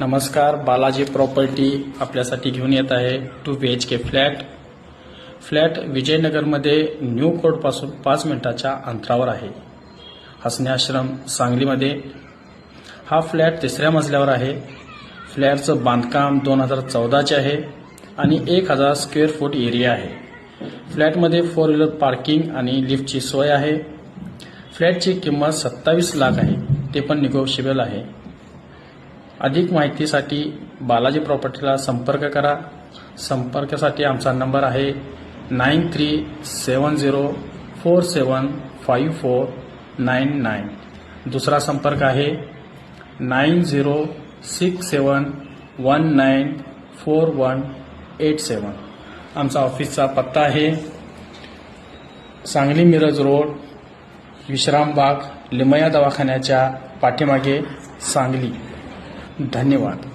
नमस्कार बालाजी प्रॉपर्टी आपल्यासाठी घेऊन येत आहे two B H K flat. Flat विजयनगरमध्ये new कोर्टपासून पाच मिनिटाच्या अंतरावर आहे. हसण्याश्रम सांगलीमध्ये. हा फ्लॅट तिसऱ्या मजल्यावर आहे. फ्लॅटचं बांधकाम दोन हजार चौदाचे आहे आणि एक हजार स्क्वेअर फूट एरिया आहे. फ्लॅटमध्ये फोर व्हीलर पार्किंग आणि लिफ्टची सोय आहे. फ्लॅटची किंमत सत्तावीस लाख आहे. ते पण निगोशिबल आहे. अधिक माहितीसाठी बालाजी प्रॉपर्टीला संपर्क करा. संपर्कासाठी आमचा नंबर आहे nine three seven zero four seven five four nine nine. दुसरा संपर्क आहे nine zero six seven one nine four one eight seven. आमचा ऑफिसचा पत्ता आहे सांगली मिरज रोड विश्रामबाग लिमया दवाखान्याच्या पाठीमागे सांगली. धन्यवाद.